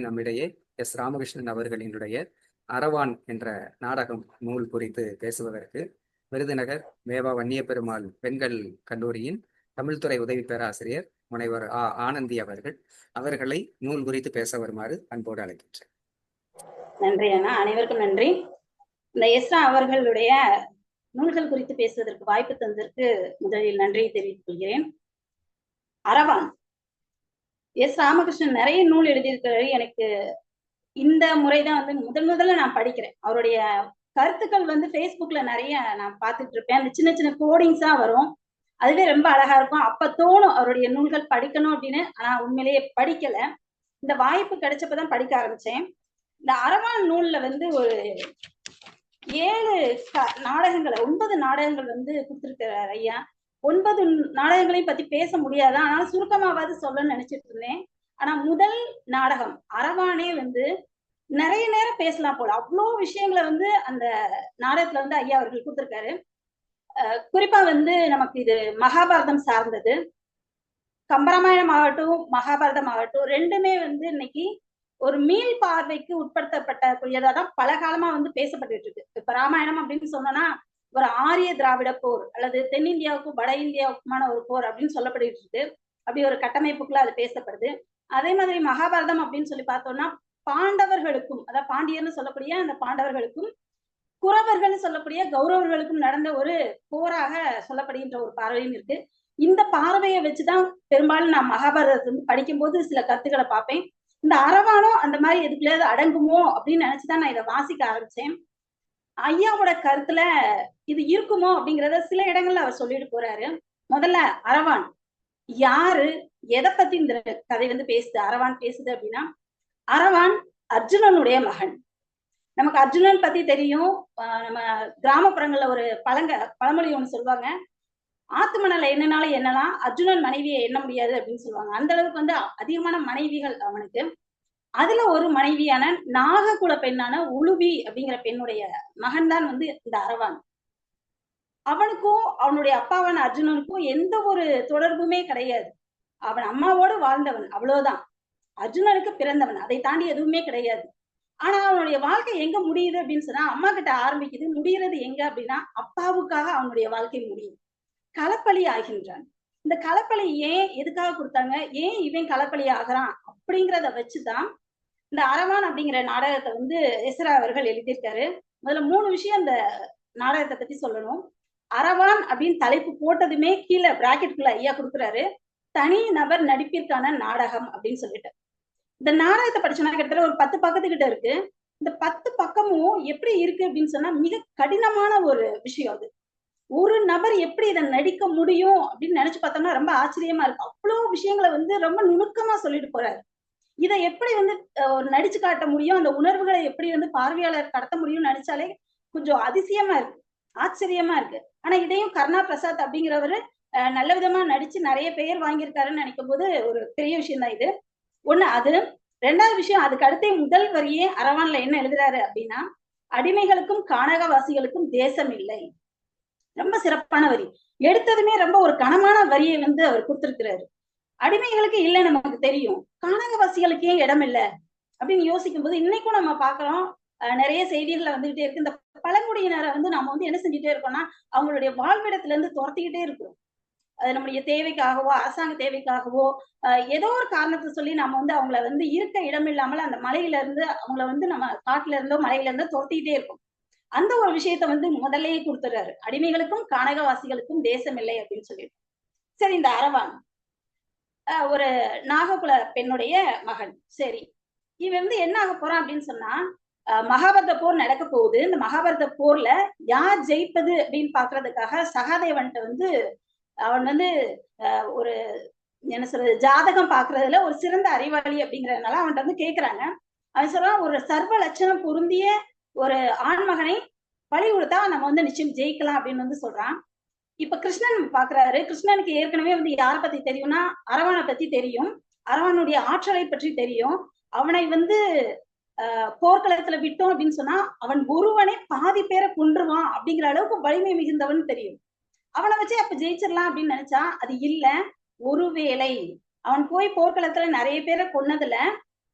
நம்மிடையே எஸ். ராமகிருஷ்ணன் அவர்களினுடைய அரவான் என்ற நாடகம் நூல் குறித்து பேசுவதற்கு விருதுநகர் மேவா வன்னிய பெருமாள் பெண்கள் கல்லூரியின் தமிழ்துறை உதவி பேராசிரியர் முனைவர் ஆ. ஆனந்தி அவர்கள் அவர்களை நூல் குறித்து பேச வருமாறு அன்போடு அழைக்கின்றேன். நன்றி அண்ணா. அனைவருக்கும் நன்றி. இந்த எஸ்ரா அவர்களுடைய நூல்கள் குறித்து பேசுவதற்கு வாய்ப்பு தந்ததற்கு முதலில் நன்றியை தெரிவித்துக் கொள்கிறேன். அரவான். எஸ் ராமகிருஷ்ணன் நிறைய நூல் எழுதியிருக்கிறாரு. எனக்கு இந்த முறைதான் வந்து முதல் முதல்ல நான் படிக்கிறேன். அவருடைய கருத்துக்கள் வந்து ஃபேஸ்புக்ல நிறைய நான் பார்த்துட்டு இருப்பேன். அந்த சின்ன சின்ன கோடிங்ஸா வரும். அதுவே ரொம்ப அழகா இருக்கும். அப்ப தோணும் அவருடைய நூல்கள் படிக்கணும் அப்படின்னு. ஆனா உண்மையிலேயே படிக்கல. இந்த வாய்ப்பு கிடைச்சப்பதான் படிக்க ஆரம்பிச்சேன். இந்த அரவான் நூல்ல வந்து ஒரு ஏழு நாடகங்களை ஒன்பது நாடகங்கள் வந்து கொடுத்துருக்கிறார் ஐயா. ஒன்பது நாடகங்களையும் பத்தி பேச முடியாது. ஆனால் சுருக்கமாவது சொல்லணும்னு நினைச்சிட்டு இருந்தேன். ஆனா முதல் நாடகம் அரவானே வந்து நிறைய நேரம் பேசலாம் போல. அவ்வளோ விஷயங்களை வந்து அந்த நாடகத்துல வந்து ஐயா அவர்கள் கொடுத்துருக்காரு. குறிப்பா வந்து நமக்கு இது மகாபாரதம் சார்ந்தது. கம்பராமாயணம் ஆகட்டும் மகாபாரதம் ஆகட்டும் ரெண்டுமே வந்து இன்னைக்கு ஒரு மீள் பார்வைக்கு உட்படுத்தப்பட்ட தான் பல காலமா வந்து பேசப்பட்டு இருக்கு. இப்ப ராமாயணம் அப்படின்னு சொன்னோம்னா ஒரு ஆரிய திராவிட போர் அல்லது தென்னிந்தியாவுக்கும் வட இந்தியாவுக்குமான ஒரு போர் அப்படின்னு சொல்லப்பட்டு இருக்கு. அப்படி ஒரு கட்டமைப்புக்குள்ள அது பேசப்படுது. அதே மாதிரி மகாபாரதம் அப்படின்னு சொல்லி பார்த்தோம்னா பாண்டவர்களுக்கும் அதாவது பாண்டியர்னு சொல்லக்கூடிய அந்த பாண்டவர்களுக்கும் குறவர்கள் சொல்லக்கூடிய கௌரவர்களுக்கும் நடந்த ஒரு போராக சொல்லப்படுகின்ற ஒரு பார்வையும் இருக்கு. இந்த பார்வையை வச்சுதான் பெரும்பாலும் நான் மகாபாரதத்தை வந்து படிக்கும்போது சில கருத்துக்களை பார்ப்பேன். இந்த அரவானம் அந்த மாதிரி எதுக்குள்ளயாவது அடங்குமோ அப்படின்னு நினைச்சுதான் நான் இதை வாசிக்க ஆரம்பிச்சேன். ஐயாவோட கருத்துல இது இருக்குமோ அப்படிங்கிறத சில இடங்கள்ல அவர் சொல்லிட்டு போறாரு. முதல்ல அரவான். யாரு? எதை பத்தி இந்த கதை வந்து பேசுது? அரவான் பேசுது அப்படின்னா அரவான் அர்ஜுனனுடைய மகன். நமக்கு அர்ஜுனன் பத்தி தெரியும். நம்ம கிராமப்புறங்கள்ல ஒரு பழங்க பழமொழி ஒண்ணு சொல்லுவாங்க. ஆத்து மணல என்னனாலும் என்னலாம் அர்ஜுனன் மனைவியை எண்ண முடியாது அப்படின்னு சொல்லுவாங்க. அந்த அளவுக்கு வந்து அதிகமான மனைவிகள் அவனுக்கு. அதுல ஒரு மனைவியான நாககுல பெண்ணான உளுவி அப்படிங்கிற பெண்ணுடைய மகன் தான் வந்து இந்த அரவான். அவனுக்கும் அவனுடைய அப்பாவான அர்ஜுனனுக்கும் எந்த ஒரு தொடர்புமே கிடையாது. அவன் அம்மாவோடு வாழ்ந்தவன் அவ்வளவுதான். அர்ஜுனனுக்கு பிறந்தவன் அதை தாண்டி எதுவுமே கிடையாது. ஆனா அவனுடைய வாழ்க்கை எங்க முடியுது அப்படின்னு சொன்னா அம்மா கிட்ட ஆரம்பிக்குது முடியறது எங்க? அப்படின்னா அப்பாவுக்காக அவனுடைய வாழ்க்கை முடியும். களப்பலி ஆகின்றான். இந்த களப்பலி ஏன் எதுக்காக கொடுத்தாங்க? ஏன் இவன் களப்பலி ஆகிறான்? அப்படிங்கிறத வச்சுதான் இந்த அரவான் அப்படிங்கிற நாடகத்தை வந்து எஸ்ரா அவர்கள் எழுதியிருக்காரு. முதல்ல மூணு விஷயம் இந்த நாடகத்தை பத்தி சொல்லணும். அரவான் அப்படின்னு தலைப்பு போட்டதுமே கீழே பிராக்கெட்டுக்குள்ள ஐயா கொடுக்குறாரு. தனி நபர் நடிப்பிற்கான நாடகம் அப்படின்னு சொல்லிட்டு. இந்த நாடகத்தை படிச்சோம்னா கிட்டத்தட்ட ஒரு பத்து பக்கத்துக்கிட்ட இருக்கு. இந்த பத்து பக்கமும் எப்படி இருக்கு அப்படின்னு சொன்னா மிக கடினமான ஒரு விஷயம் அது. ஒரு நபர் எப்படி இதை நடிக்க முடியும் அப்படின்னு நினைச்சு பார்த்தோம்னா ரொம்ப ஆச்சரியமா இருக்கு. அவ்வளவு விஷயங்களை வந்து ரொம்ப நுணுக்கமா சொல்லிட்டு போறாரு. இதை எப்படி வந்து நடிச்சு காட்ட முடியும்? அந்த உணர்வுகளை எப்படி வந்து பார்வையாளர் கடத்த முடியும்னு நடிச்சாலே கொஞ்சம் அதிசயமா இருக்கு. ஆச்சரியமா இருக்கு. ஆனா இதையும் கருணா பிரசாத் அப்படிங்கிறவரு நல்ல விதமா நடிச்சு நிறைய பெயர் வாங்கியிருக்காருன்னு நினைக்கும் போது ஒரு பெரிய விஷயம் தான் இது. ஒண்ணு அது ரெண்டாவது விஷயம் அதுக்கு அடுத்த முதல் வரியே அரவான்ல என்ன எழுதுறாரு அப்படின்னா அடிமைகளுக்கும் கானகவாசிகளுக்கும் தேசம் இல்லை. ரொம்ப சிறப்பான வரி. எடுத்ததுமே ரொம்ப ஒரு கனமான வரியை வந்து அவர் கொடுத்திருக்கிறாரு. அடிமைகளுக்கு இல்லை நமக்கு தெரியும். காணகவாசிகளுக்கு ஏன் இடம் இல்லை. அப்படின்னு யோசிக்கும் போது இன்னைக்கும் நம்ம பாக்குறோம் நிறைய செய்திகள்ல வந்துகிட்டே இருக்கு. இந்த பழங்குடியினரை வந்து நம்ம வந்து என்ன செஞ்சுட்டே இருக்கோம்னா அவங்களுடைய வாழ்விடத்துல இருந்து துரத்திக்கிட்டே இருக்கிறோம். அது நம்முடைய தேவைக்காகவோ அரசாங்க தேவைக்காகவோ ஏதோ ஒரு காரணத்தை சொல்லி நம்ம வந்து அவங்கள வந்து இருக்க இடம் இல்லாமல் அந்த மலையில இருந்து அவங்கள வந்து நம்ம காட்டுல இருந்தோ மலையில இருந்தோ துரத்திக்கிட்டே இருக்கோம். அந்த ஒரு விஷயத்த வந்து முதல்லயே கொடுத்துறாரு அடிமைகளுக்கும் கானகவாசிகளுக்கும் தேசம் இல்லை அப்படின்னு சொல்லிட்டு. சரி இந்த அரவான் ஒரு நாககுல பெண்ணுடைய மகன் சரி. இவன் வந்து என்ன ஆக போறான் அப்படின்னு சொன்னா மகாபாரத போர் நடக்க போகுது. இந்த மகாபாரத போர்ல யார் ஜெயிப்பது அப்படின்னு பாக்குறதுக்காக சகாதேவன்ட்ட வந்து அவன் வந்து ஒரு என்ன சொல்றது ஜாதகம் பாக்குறதுல ஒரு சிறந்த அறிவாளி அப்படிங்கறதுனால அவன்கிட்ட வந்து கேக்குறாங்க. அவன் சொல்றான் ஒரு சர்வ லட்சணம் பொருந்திய ஒரு ஆண்மகனை பழி கொடுத்தா நம்ம வந்து நிச்சயம் ஜெயிக்கலாம் அப்படின்னு வந்து சொல்றான். இப்ப கிருஷ்ணன் பாக்குறாரு. கிருஷ்ணனுக்கு ஏற்கனவே வந்து யார பத்தி தெரியும்னா அரவணை பத்தி தெரியும். அரவனுடைய ஆற்றலை பற்றி தெரியும். அவனை வந்து ஆஹ் போர்க்களத்துல விட்டோம் அப்படின்னு சொன்னா அவன் ஒருவனே பாதி பேரை கொன்றுவான் அப்படிங்கிற அளவுக்கு வலிமை மிகுந்தவன் தெரியும். அவனை வச்சு அப்ப ஜெயிச்சிடலாம் அப்படின்னு நினைச்சா அது இல்ல. ஒருவேளை அவன் போய் போர்க்களத்துல நிறைய பேரை கொன்னதுல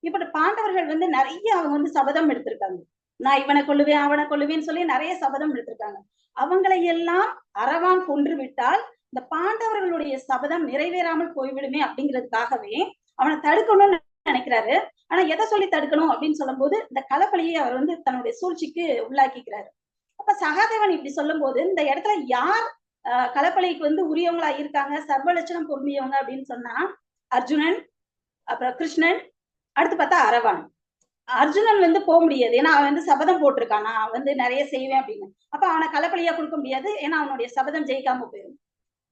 இப்படி பாண்டவர்கள் வந்து நிறைய அவங்க வந்து சபதம் எடுத்திருக்காங்க. நான் இவனை கொள்ளுவேன் அவனை கொள்ளுவேன்னு சொல்லி நிறைய சபதம் எடுத்திருக்காங்க. அவங்களை எல்லாம் அரவான் கொன்று விட்டால் இந்த பாண்டவர்களுடைய சபதம் நிறைவேறாமல் போய்விடுமே அப்படிங்கிறதுக்காகவே அவனை தடுக்கணும்னு நினைக்கிறாரு. ஆனா எதை சொல்லி தடுக்கணும் அப்படின்னு சொல்லும்போது இந்த கலப்பலியை அவர் வந்து தன்னுடைய சூழ்ச்சிக்கு உள்ளாக்கிக்கிறாரு. அப்ப சகாதேவன் இப்படி சொல்லும் போது இந்த இடத்துல யார் ஆஹ் வந்து உரியவங்களா இருக்காங்க சர்வ லட்சணம் பொருந்தியவங்க அப்படின்னு சொன்னா அர்ஜுனன் அப்புறம் கிருஷ்ணன் அடுத்து பார்த்தா அரவான். அர்ஜுனன் வந்து போக முடியாது. ஏன்னா அவன் வந்து சபதம் போட்டிருக்கான்? நான் வந்து நிறைய செய்வேன் அப்படின்னு. அப்ப அவனை கலப்பலியா கொடுக்க முடியாது. ஏன்னா அவனுடைய சபதம் ஜெயிக்காம போயிடும்.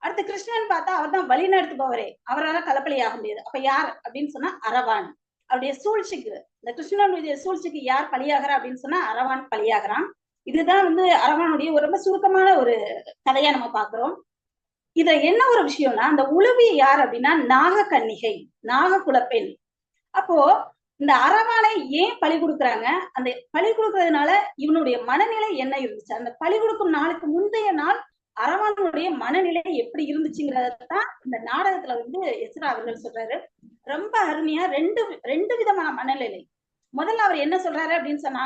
அடுத்து கிருஷ்ணன் பார்த்தா அவர் தான் வழி நடத்துபவரே அவரால் கலப்பலியாக ஆக முடியாது. அப்ப யார் அப்படின்னு சொன்னா அரவான். அவருடைய சூழ்ச்சிக்கு இந்த கிருஷ்ணனுடைய சூழ்ச்சிக்கு யார் பலியாகிறா அப்படின்னு சொன்னா அரவான் பலியாகிறான் இதுதான் வந்து அரவானுடைய ஒரு ரொம்ப சுருக்கமான ஒரு கதையா நம்ம பாக்குறோம் இதுல என்ன ஒரு விஷயம்னா அந்த உளவி யார் அப்படின்னா நாக கன்னிகை நாக குலப்பெண் அப்போ இந்த அரவானை ஏன் பழி கொடுக்குறாங்க? அந்த பழி கொடுக்கறதுனால இவனுடைய மனநிலை என்ன இருந்துச்சு? அந்த பழி கொடுக்கும் நாளுக்கு முந்தைய நாள் அரவானுடைய மனநிலை எப்படி இருந்துச்சுங்கிறதான் இந்த நாடகத்துல வந்து எஸ்ரா அவர்கள் சொல்றாரு. ரொம்ப அருமையா ரெண்டு ரெண்டு விதமான மனநிலை. முதல்ல அவர் என்ன சொல்றாரு அப்படின்னு சொன்னா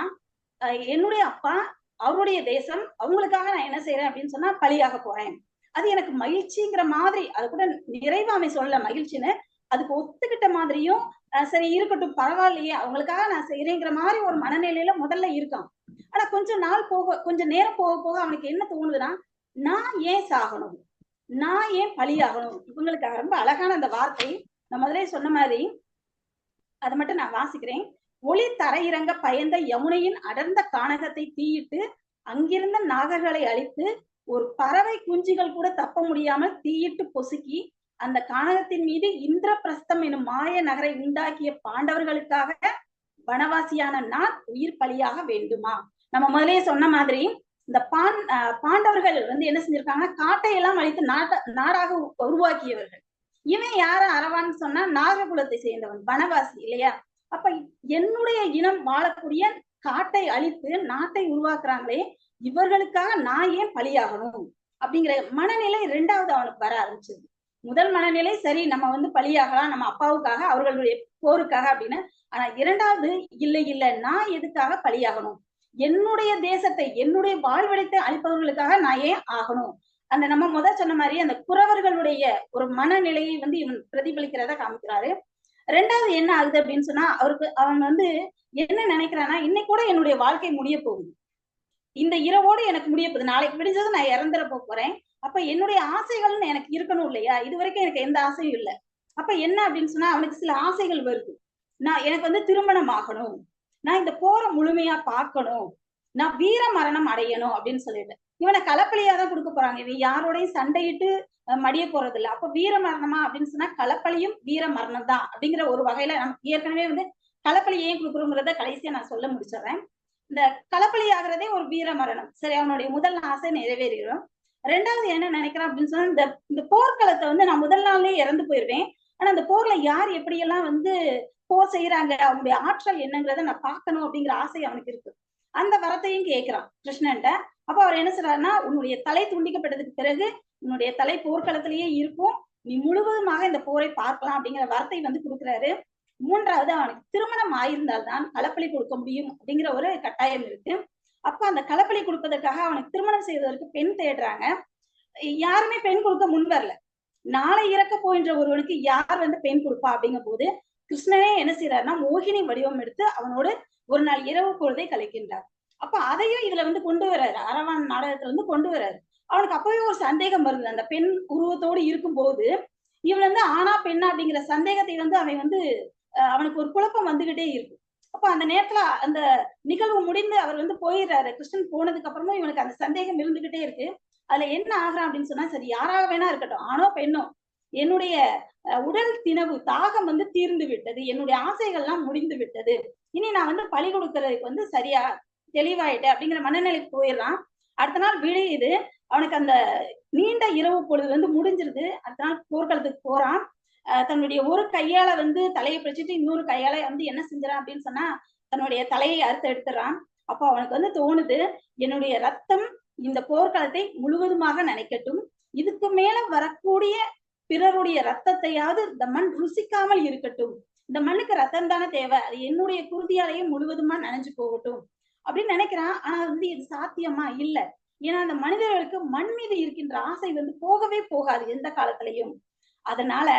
அஹ் என்னுடைய அப்பா அவருடைய தேசம் அவங்களுக்காக நான் என்ன செய்யறேன் அப்படின்னு சொன்னா பலியாக போறேன். அது எனக்கு மகிழ்ச்சிங்கிற மாதிரி அது கூட நிறைவாமை சொல்ல மகிழ்ச்சின்னு அதுக்கு ஒத்துக்கிட்ட மாதிரியும் சரி இருக்கட்டும் பரவாயில்லையே. அவங்களுக்காக நான் செய்யறேங்கிற மாதிரி ஒரு மனநிலையில முதல்ல இருக்கான் ஆனா கொஞ்ச நாள் போக கொஞ்ச நேரம் போக போக அவனுக்கு என்ன தோணுதுன்னா நான் ஏன் சாகணும்? நான் ஏன் பலியாகணும் இவங்களுக்கு ரொம்ப அழகான அந்த வார்த்தை. நான் முதலே சொன்ன மாதிரி அதை மட்டும் நான் வாசிக்கிறேன். ஒளி தரையிறங்க பயந்த யமுனையின் அடர்ந்த கானகத்தை தீயிட்டு அங்கிருந்த நாகர்களை அழித்து ஒரு பறவை குஞ்சுகள் கூட தப்ப முடியாமல் தீயிட்டு பொசுக்கி அந்த கானகத்தின் மீது இந்திரபிரஸ்தம் எனும் மாய நகரை உண்டாக்கிய பாண்டவர்களுக்காக வனவாசியான நான் உயிர் பலியாக வேண்டுமா? நம்ம முதலே சொன்ன மாதிரி இந்த பாண் பாண்டவர்கள் வந்து என்ன செஞ்சிருக்காங்கன்னா காட்டை எல்லாம் அழித்து நாட்ட நாடாக உருவாக்கியவர்கள். இவன் யார? அறவான்னு சொன்னா நாககுலத்தை சேர்ந்தவன் வனவாசி இல்லையா? அப்ப என்னுடைய இனம் வாழக்கூடிய காட்டை அழித்து நாட்டை உருவாக்குறாங்களே இவர்களுக்காக நான் ஏன் பலியாகணும்? அப்படிங்கிற மனநிலை ரெண்டாவது அவனுக்கு வர ஆரம்பிச்சது. முதல் மனநிலை சரி நம்ம வந்து பலியாகலாம் நம்ம அப்பாவுக்காக அவர்களுடைய போருக்காக அப்படின்னு. ஆனா இரண்டாவது இல்லை இல்லை நான் எதுக்காக பலியாகணும்? என்னுடைய தேசத்தை என்னுடைய வாழ்விடத்தை அழிப்பவர்களுக்காக நான் ஏன் ஆகணும்? அந்த நம்ம முத சொன்ன மாதிரி அந்த குறவர்களுடைய ஒரு மனநிலையை வந்து இவன் பிரதிபலிக்கிறத காமிக்கிறாரு. ரெண்டாவது என்ன ஆகுது அப்படின்னு சொன்னா அவருக்கு அவன் வந்து என்ன நினைக்கிறான்னா இன்னைக்கு கூட என்னுடைய வாழ்க்கை முடிய போகுது. இந்த இரவோடு எனக்கு முடிய போகுது நாளைக்கு விடிஞ்சது நான் இறந்துட போறேன். அப்ப என்னுடைய ஆசைகள்னு எனக்கு இருக்கணும் இல்லையா? இது வரைக்கும் எனக்கு எந்த ஆசையும் இல்லை. அப்ப என்ன அப்படின்னு சொன்னா அவனுக்கு சில ஆசைகள் வருது. நான் எனக்கு வந்து திருமணம் ஆகணும். நான் இந்த போரை முழுமையா பார்க்கணும். நான் வீர மரணம் அடையணும் அப்படின்னு சொல்லிட்டு. இவனை கலப்பலியா தான் கொடுக்க போறாங்க. இவன் யாரோடையும் சண்டையிட்டு மடிய போறது இல்லை அப்ப வீர மரணமா அப்படின்னு சொன்னா கலப்பலியும் வீர மரணம் தான் அப்படிங்கிற ஒரு வகையில நமக்கு ஏற்கனவே வந்து கலப்பலி ஏன் கொடுக்குறோங்கிறத கடைசியா நான் சொல்ல முடிச்சிடுறேன். இந்த களப்பலி ஒரு வீர மரணம். சரி அவனுடைய முதல் ஆசை நிறைவேறிடும். ரெண்டாவது என்ன நினைக்கிறான் அப்படின்னு சொன்னா இந்த இந்த போர்க்களத்தை வந்து நான் முதல் நாள்லயே இறந்து போயிருவேன். ஆனா அந்த போர்ல யார் எப்படியெல்லாம் வந்து போர் செய்யறாங்க அவனுடைய ஆற்றல் என்னங்கிறத நான் பார்க்கணும் அப்படிங்கிற ஆசை அவனுக்கு இருக்கு. அந்த வரத்தையும் கேட்கிறான் கிருஷ்ணன்ட்ட. அப்ப அவர் என்ன சொல்றாருன்னா உன்னுடைய தலை துண்டிக்கப்பட்டதுக்கு பிறகு உன்னுடைய தலை போர்க்களத்திலேயே இருக்கும். நீ முழுவதுமாக இந்த போரை பார்க்கலாம் அப்படிங்கிற வார்த்தை வந்து கொடுக்குறாரு. மூன்றாவது அவனுக்கு திருமணம் ஆயிருந்தால் தான் களப்பலி கொடுக்க முடியும் அப்படிங்கிற ஒரு கட்டாயம் இருக்கு. அப்ப அந்த களப்பலி கொடுப்பதற்காக அவனுக்கு திருமணம் செய்வதற்கு பெண் தேடுறாங்க. யாருமே பெண் கொடுக்க முன் வரல. நாளை இறக்க போகின்ற ஒருவனுக்கு யார் வந்து பெண் கொடுப்பா அப்படிங்கும் போது கிருஷ்ணனே என்ன செய்யறாருன்னா மோகினி வடிவம் எடுத்து அவனோடு ஒரு நாள் இரவு பொழுதை கலைக்கின்றார் அப்ப அதையும் இதுல வந்து கொண்டு வர்றாரு. அரவான் நாடகத்துல வந்து கொண்டு வர்றாரு. அவனுக்கு அப்பவே ஒரு சந்தேகம் வருது. அந்த பெண் உருவத்தோடு இருக்கும் போது இவன் வந்து ஆனா பெண்ணா அப்படிங்கிற சந்தேகத்தை வந்து அவன் வந்து அவனுக்கு ஒரு குழப்பம் வந்துகிட்டே இருக்கு. அப்ப அந்த நேரத்துல அந்த நிகழ்வு முடிந்து அவர் வந்து போயிடுறாரு. கிருஷ்ணன் போனதுக்கு அப்புறமும் இவனுக்கு அந்த சந்தேகம் இருந்துகிட்டே இருக்கு. அதுல என்ன ஆகிறான் அப்படின்னு சொன்னா சரி யாராக வேணா இருக்கட்டும் ஆணோ பெண்ணோ என்னுடைய உடல் தினவு தாகம் வந்து தீர்ந்து விட்டது. என்னுடைய ஆசைகள்லாம் முடிந்து விட்டது. இனி நான் வந்து பழி கொடுக்கறதுக்கு வந்து சரியா தெளிவாயிட்டேன் அப்படிங்கிற மனநிலைக்கு போயிடுறான். அடுத்த நாள் விழையுது அவனுக்கு அந்த நீண்ட இரவு பொழுது வந்து முடிஞ்சிருது. அடுத்த நாள் போர்க்களத்துக்கு போறான். தன்னுடைய ஒரு கையால வந்து தலையை பிடிச்சிட்டு இன்னொரு கையால வந்து என்ன செஞ்சான் அப்படின்னு சொன்னா தன்னுடைய தலையை அறுத்து எடுத்துறான் அப்போ அவனுக்கு வந்து தோணுது என்னுடைய ரத்தம் இந்த போர்க்களத்தை முழுவதுமாக நினைக்கட்டும். இதுக்கு மேல வரக்கூடிய பிறருடைய ரத்தத்தையாவது இந்த மண் ருசிக்காமல் இருக்கட்டும். இந்த மண்ணுக்கு ரத்தம் தானே தேவை அது என்னுடைய குருதியாலையும் முழுவதுமா நனைஞ்சு போகட்டும் அப்படின்னு நினைக்கிறான். ஆனா வந்து இது சாத்தியமா இல்ல. ஏன்னா அந்த மனிதர்களுக்கு மண் மீது இருக்கின்ற ஆசை வந்து போகவே போகாது எந்த காலத்திலையும். அதனால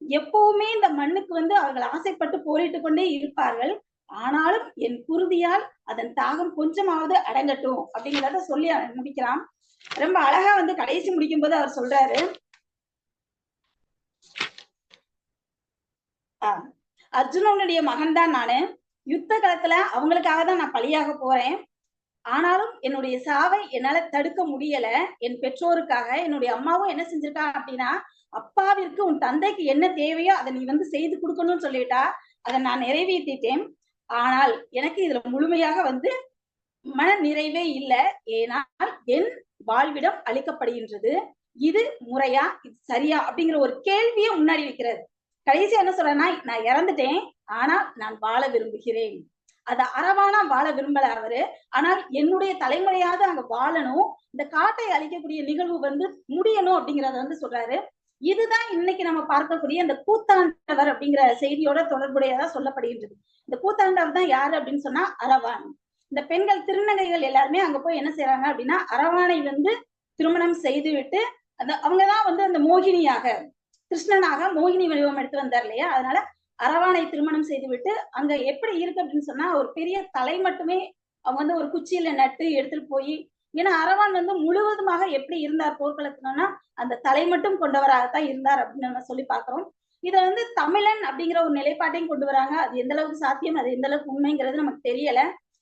எப்பவுமே இந்த மண்ணுக்கு வந்து அவர்கள் ஆசைப்பட்டு போரிட்டு கொண்டே இருப்பார்கள். ஆனாலும் என் குருதியால் அதன் தாகம் கொஞ்சமாவது அடங்கட்டும் அப்படிங்கிறத சொல்லி அவன் முடிக்கிறான். ரொம்ப அழகா வந்து கடைசி முடிக்கும் போது அவர் சொல்றாரு. ஆஹ் அர்ஜுனனுடைய மகன் தான் நானு. யுத்த காலத்துல அவங்களுக்காக தான் நான் பலியாக போறேன். ஆனாலும் என்னுடைய சாவை என்னால தடுக்க முடியல. என் பெற்றோருக்காக என்னுடைய அம்மாவும் என்ன செஞ்சிருக்கா அப்படின்னா அப்பாவிற்கு உன் தந்தைக்கு என்ன தேவையோ அதை நீ வந்து செய்து கொடுக்கணும்னு சொல்லிட்டா அதை நான் நிறைவேற்றிட்டேன். ஆனால் எனக்கு இதுல முழுமையாக வந்து மன நிறைவே இல்லை. ஏனால் என் வாழ்விடம் அளிக்கப்படுகின்றது இது முறையா இது சரியா அப்படிங்கிற ஒரு கேள்வியை முன்னாடி வைக்கிறது. கடைசி என்ன சொல்றேன்னா நான் இறந்துட்டேன் ஆனால் நான் வாழ விரும்புகிறேன். அத அறவானா வாழ விரும்பல அவரு. ஆனால் என்னுடைய தலைமுறையாவது அங்க வாழணும். இந்த காட்டை அழிக்கக்கூடிய நிகழ்வு வந்து முடியணும் அப்படிங்கறத வந்து சொல்றாரு. இதுதான் இன்னைக்கு நம்ம பார்க்கக்கூடிய இந்த கூத்தாண்டவர் அப்படிங்கிற செய்தியோட தொடர்புடையதா சொல்லப்படுகின்றது. இந்த கூத்தாண்டவர் தான் யாரு அப்படின்னு சொன்னா அரவான் இந்த பெண்கள் திருநங்கைகள் எல்லாருமே அங்க போய் என்ன செய்யறாங்க அப்படின்னா அரவானை வந்து திருமணம் செய்து விட்டு அந்த அவங்கதான் வந்து அந்த மோகினியாக கிருஷ்ணனாக மோகினி வடிவம் எடுத்து வந்தார் இல்லையா? அதனால அரவானை திருமணம் செய்துவிட்டு அங்க எப்படி இருக்கு அப்படின்னு சொன்னா ஒரு பெரிய தலை மட்டுமே அவங்க வந்து ஒரு குச்சியில நட்டு எடுத்துட்டு போய் ஏன்னா அரவான் வந்து முழுவதுமாக எப்படி இருந்தார் போர்க்களத்துலன்னா அந்த தலை மட்டும் கொண்டவராகத்தான் இருந்தார் அப்படின்னு நம்ம சொல்லி பாக்குறோம் இதை வந்து தமிழன் அப்படிங்கிற ஒரு நிலைப்பாட்டையும் கொண்டு வராங்க. அது எந்த அளவுக்கு சாத்தியம் அது எந்த அளவுக்கு உண்மைங்கிறது நமக்கு தெரியல.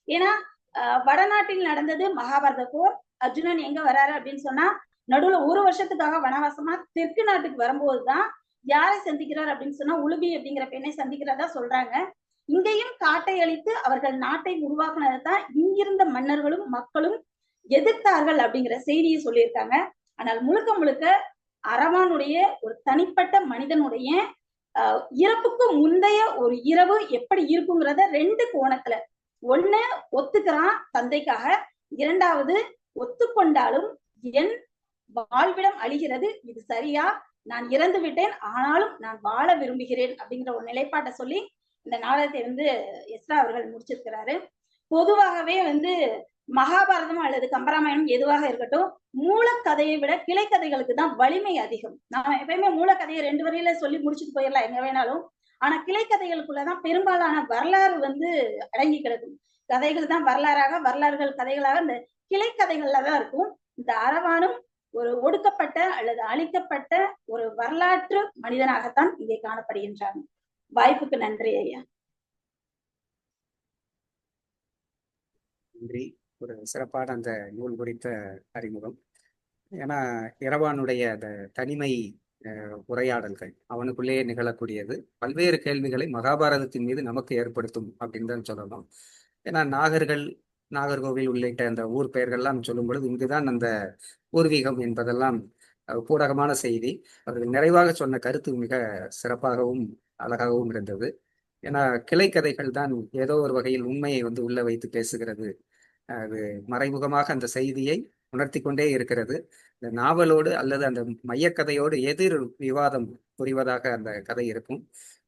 ஏன்னா வடநாட்டில் நடந்தது மகாபாரத போர். அர்ஜுனன் எங்க வராரு அப்படின்னு சொன்னா நடுவுல ஒரு வருஷத்துக்காக வனவாசமா தெற்கு நாட்டுக்கு வரும்போதுதான் யாரை சந்திக்கிறார் அப்படின்னு சொன்னா உளுபி அப்படிங்கிற பெண்ணை சந்திக்கிறதா சொல்றாங்க. இங்கேயும் காட்டை அழித்து அவர்கள் நாட்டை உருவாக்குனதை தான் இங்கிருந்த மன்னர்களும் மக்களும் எதிர்த்தார்கள் அப்படிங்கிற செய்தியை சொல்லியிருக்காங்க. ஆனால் முழுக்க முழுக்க அரவானுடைய ஒரு தனிப்பட்ட மனிதனுடைய இறப்புக்கு முந்தைய ஒரு இரவு எப்படி இருக்குங்கிறத ரெண்டு கோணத்துல ஒண்ணு ஒத்துக்கிறான் தந்தைக்காக இரண்டாவது ஒத்துக்கொண்டாலும் என் வாழ்விடம் அழிகிறது இது சரியா? நான் இறந்து விட்டேன் ஆனாலும் நான் வாழ விரும்புகிறேன் அப்படிங்கிற ஒரு நிலைப்பாட்டை சொல்லி இந்த நாடகத்தை வந்து எஸ்ரா அவர்கள் முடிச்சிருக்கிறாரு. பொதுவாகவே வந்து மகாபாரதம் அல்லது கம்பராமாயணம் எதுவாக இருக்கட்டும் மூலக்கதையை விட கிளைக்கதைகளுக்கு தான் வலிமை அதிகம். நாம எப்பயுமே மூலக்கதையை ரெண்டு வரையில சொல்லி முடிச்சுட்டு போயிடலாம் எங்க வேணாலும். ஆனா கிளைக்கதைகளுக்குள்ளதான் பெரும்பாலான வரலாறு வந்து அடங்கி கிடக்கும். கதைகள் தான் வரலாறாக வரலாறுகள் கதைகளாக இந்த கிளைக்கதைகள்ல தான் இருக்கும். இந்த அரவானும் ஒரு ஒடுக்கப்பட்ட அல்லது அழிக்கப்பட்ட ஒரு வரலாற்று மனிதனாகத்தான் இங்கே காணப்படுகின்றாங்க வாய்ப்புக்கு நன்றி ஐயா. நன்றி. ஒரு சிறப்பான அந்த நூல் குறித்த அறிமுகம். ஏன்னா இரவானுடைய அந்த தனிமை அஹ், உரையாடல்கள் அவனுக்குள்ளேயே நிகழக்கூடியது. பல்வேறு கேள்விகளை மகாபாரதத்தின் மீது நமக்கு ஏற்படுத்தும் அப்படின்னு தான் சொல்லலாம் ஏன்னா நாகர்கள் நாகர்கோவில் உள்ளிட்ட அந்த ஊர் பெயர்கள்லாம் சொல்லும் பொழுது இங்குதான் அந்த பூர்வீகம் என்பதெல்லாம் பூரகமான செய்தி. அவர்கள் நிறைவாக சொன்ன கருத்து மிக சிறப்பாகவும் அழகாகவும் இருந்தது. ஏன்னா கிளைக்கதைகள் தான் ஏதோ ஒரு வகையில் உண்மையை வந்து உள்ள வைத்து பேசுகிறது. அது மறைமுகமாக அந்த செய்தியை உணர்த்தி கொண்டே இருக்கிறது. இந்த நாவலோடு அல்லது அந்த மையக்கதையோடு எதிர் விவாதம் புரிவதாக அந்த கதை இருக்கும்.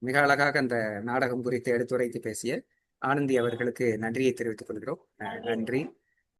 மிக அழகாக அந்த நாடகம் குறித்து எடுத்துரைத்து பேசிய ஆனந்தி அவர்களுக்கு நன்றியை தெரிவித்துக் கொள்கிறோம். அஹ் நன்றி.